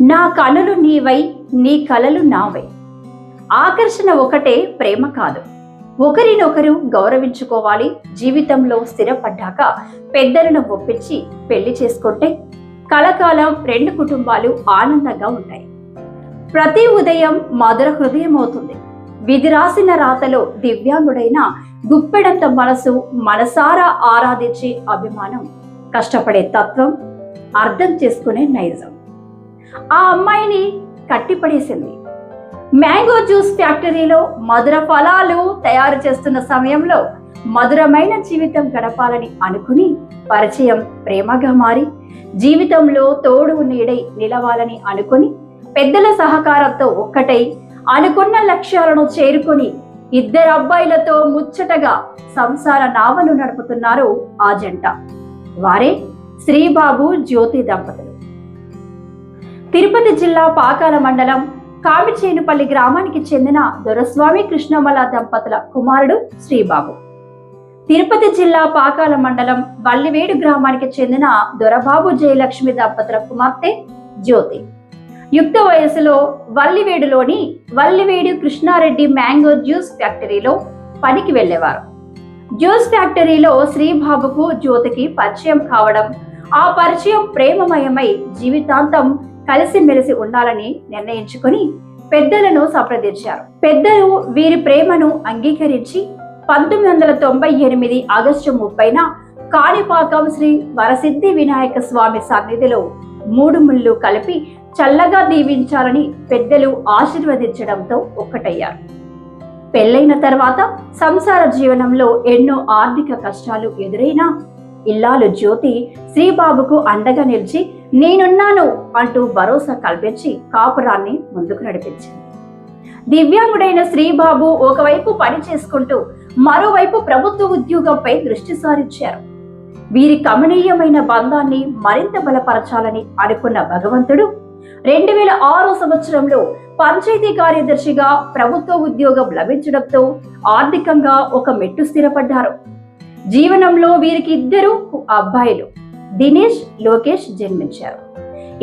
నా కనులు నీవై నీ కలలు నావై. ఆకర్షణ ఒకటే ప్రేమ కాదు. ఒకరినొకరు గౌరవించుకోవాలి. జీవితంలో స్థిరపడ్డాక పెద్దలను ఒప్పించి పెళ్ళి చేసుకుంటే కలకాలం రెండు కుటుంబాలు ఆనందంగా ఉంటాయి. ప్రతి ఉదయం మధుర హృదయం అవుతుంది విధి రాసిన రాతలో దివ్యాంగుడైన గుప్పెడంత మనసు మనసారా ఆరాధించే అభిమానం కష్టపడే తత్వం అర్థం చేసుకునే నైజం. ఆ అమ్మాయిని కట్టిపడేసింది. మ్యాంగో జ్యూస్ ఫ్యాక్టరీలో మధుర ఫలాలు తయారు చేస్తున్న సమయంలో మధురమైన జీవితం గడపాలని అనుకుని పరిచయం ప్రేమగా మారి జీవితంలో తోడు నీడై నిలవాలని అనుకుని పెద్దల సహకారంతో ఒక్కటై అనుకున్న లక్ష్యాలను చేరుకొని ఇద్దరు అబ్బాయిలతో ముచ్చటగా సంసార నావలు నడుపుతున్నారు ఆ జంట. వారే శ్రీబాబు జ్యోతి దంపతులు. తిరుపతి జిల్లా పాకాల మండలం కామిచేనుపల్లి గ్రామానికి చెందిన దొరస్వామి కృష్ణమల దంపతుల కుమారుడు శ్రీబాబు. తిరుపతి జిల్లా పాకాల మండలం వల్లివేడు గ్రామానికి చెందిన దొరబాబు జయలక్ష్మి దంపతుల కుమార్తె జ్యోతి. యుక్త వయసులో వల్లివేడులోని వల్లివేడు కృష్ణారెడ్డి మ్యాంగో జ్యూస్ ఫ్యాక్టరీలో పనికి వెళ్ళేవారు. జ్యూస్ ఫ్యాక్టరీలో శ్రీబాబుకు జ్యోతికి పరిచయం కావడం ఆ పరిచయం ప్రేమమయమై జీవితాంతం కలిసిమెలిసి ఉండాలని నిర్ణయించుకొని పెద్దలను సంప్రదించారు. పెద్దలు వీరి ప్రేమను అంగీకరించి పంతొమ్మిది వందల తొంభై ఎనిమిది ఆగస్టు ముప్పైన కాణిపాకం శ్రీ వరసిద్ధి వినాయక స్వామి సన్నిధిలో మూడు ముళ్ళు కలిపి చల్లగా దీవించాలని పెద్దలు ఆశీర్వదించడంతో ఒక్కటయ్యారు. పెళ్ళైన తర్వాత సంసార జీవనంలో ఎన్నో ఆర్థిక కష్టాలు ఎదురైనా ఇల్లాలు జ్యోతి శ్రీబాబుకు అండగా నిలిచి నేనున్నాను అంటూ భరోసా కల్పించి కాపురాన్ని ముందుకు నడిపించింది. దివ్యాంగుడైన శ్రీబాబు ఒకవైపు పని చేసుకుంటూ మరోవైపు ప్రభుత్వ ఉద్యోగంపై దృష్టి సారించారు. వీరి కమనీయమైన బంధాన్ని మరింత బలపరచాలని అనుకున్న భగవంతుడు రెండు వేల ఆరో సంవత్సరంలో పంచాయతీ కార్యదర్శిగా ప్రభుత్వ ఉద్యోగం లభించడంతో ఆర్థికంగా ఒక మెట్టు స్థిరపడ్డారు. జీవనంలో వీరికి ఇద్దరు అబ్బాయిలు. దినేష్ లోకేష్ జన్మించారు.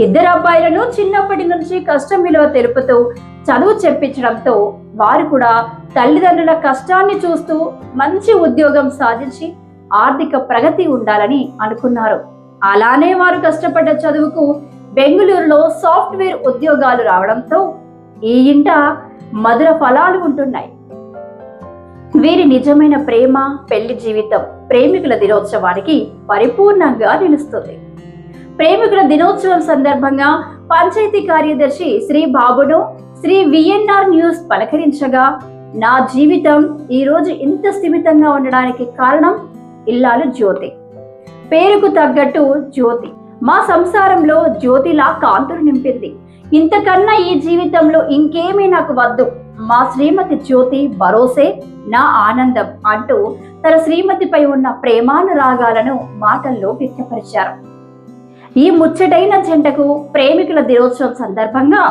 ఇద్దరు అబ్బాయిలను చిన్నప్పటి నుంచి కష్టం విలువ తెలుపుతూ చదువు చెప్పించడంతో వారు కూడా తల్లిదండ్రుల కష్టాన్ని చూస్తూ మంచి ఉద్యోగం సాధించి ఆర్థిక ప్రగతి ఉండాలని అనుకున్నారు. అలానే వారు కష్టపడ్డ చదువుకు బెంగళూరులో సాఫ్ట్వేర్ ఉద్యోగాలు రావడంతో ఈ ఇంట మధుర ఫలాలు ఉంటున్నాయి. వీరి నిజమైన ప్రేమ పెళ్ళి జీవితం ప్రేమికుల దినోత్సవానికి పరిపూర్ణంగా నిలుస్తుంది. ప్రేమికుల దినోత్సవం సందర్భంగా పంచాయతీ కార్యదర్శి శ్రీ బాబును శ్రీ విఎన్ఆర్ న్యూస్ పలకరించగా నా జీవితం ఈ రోజు ఇంత స్థిమితంగా ఉండడానికి కారణం ఇల్లాలు జ్యోతి. పేరుకు తగ్గట్టు జ్యోతి. మా సంసారంలో జ్యోతిలా కాంతులు నింపింది. ఇంతకన్నా ఈ జీవితంలో ఇంకేమీ నాకు వద్దు. మా శ్రీమతి జ్యోతి భరోసే నా ఆనందం అంటూ తన శ్రీమతిపై ఉన్న ప్రేమానురాగాలను మాటల్లో వ్యక్తపరిచారు. ఈ ముచ్చటైన జంటకు ప్రేమికుల దినోత్సవం సందర్భంగా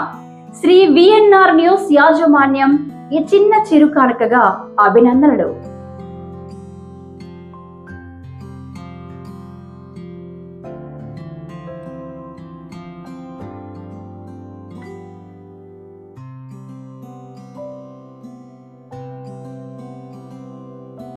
శ్రీ విఎన్ఆర్ న్యూస్ యాజమాన్యం ఈ చిన్న చిరుకానుకగా అభినందనలు.